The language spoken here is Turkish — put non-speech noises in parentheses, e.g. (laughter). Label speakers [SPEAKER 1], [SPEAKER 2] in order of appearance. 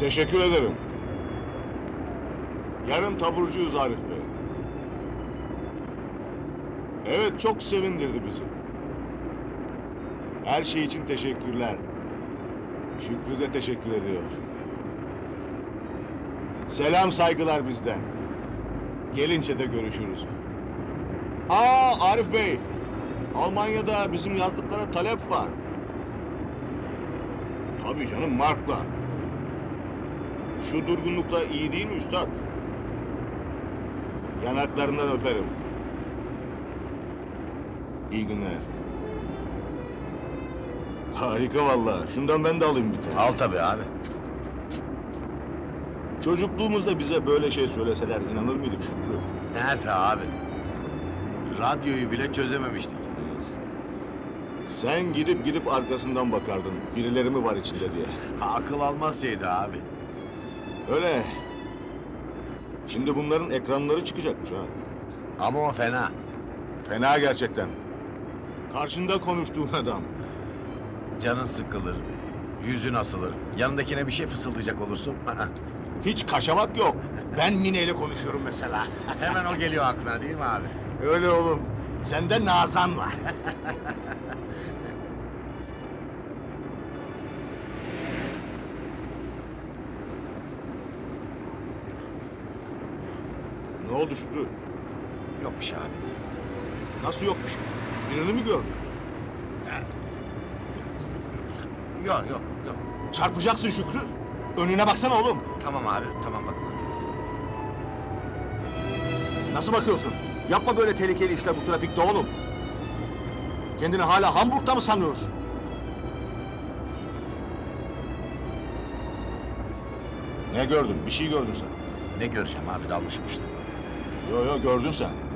[SPEAKER 1] Teşekkür ederim. Yarın taburcuyuz Arif Bey. Evet çok sevindirdi bizi. Her şey için teşekkürler. Şükrü de teşekkür ediyor. Selam saygılar bizden. Gelince de görüşürüz. Aa Arif Bey, Almanya'da bizim yazdıklara talep var. Tabii canım Mark'la. Şu durgunlukta iyi değil mi üstad? Yanaklarından öperim. İyi günler. Harika vallahi. Şundan ben de alayım bir tane.
[SPEAKER 2] Al tabii abi.
[SPEAKER 1] Çocukluğumuzda bize böyle şey söyleseler inanır mıydık Şükrü?
[SPEAKER 2] Nerede abi? Radyoyu bile çözememiştik.
[SPEAKER 1] Sen gidip gidip arkasından bakardın. Birileri mi var içinde diye.
[SPEAKER 2] Akıl almaz şeydi abi.
[SPEAKER 1] Öyle. Şimdi bunların ekranları çıkacakmış ha.
[SPEAKER 2] Ama o fena.
[SPEAKER 1] Fena gerçekten. Karşında konuştuğun adam.
[SPEAKER 2] Canın sıkılır, yüzün asılır. Yanındakine bir şey fısıldayacak olursun.
[SPEAKER 1] Hiç kaşamak yok. Ben Mine ile konuşuyorum mesela.
[SPEAKER 2] Hemen o geliyor aklına değil mi abi?
[SPEAKER 1] Öyle oğlum. Sende Nazan var. (laughs) ne oldu Şükrü?
[SPEAKER 2] Yok bir şey abi.
[SPEAKER 1] Nasıl yokmuş? Birini mi gördün?
[SPEAKER 2] Yok yok yok.
[SPEAKER 1] Çarpacaksın Şükrü. Önüne baksana oğlum.
[SPEAKER 2] Tamam abi tamam bakıyorum.
[SPEAKER 1] Nasıl bakıyorsun? Yapma böyle tehlikeli işler bu trafikte oğlum. Kendini hala Hamburg'da mı sanıyorsun? Ne gördün? Bir şey gördün sen.
[SPEAKER 2] Ne göreceğim abi dalmışım işte.
[SPEAKER 1] Yo yo gördün sen.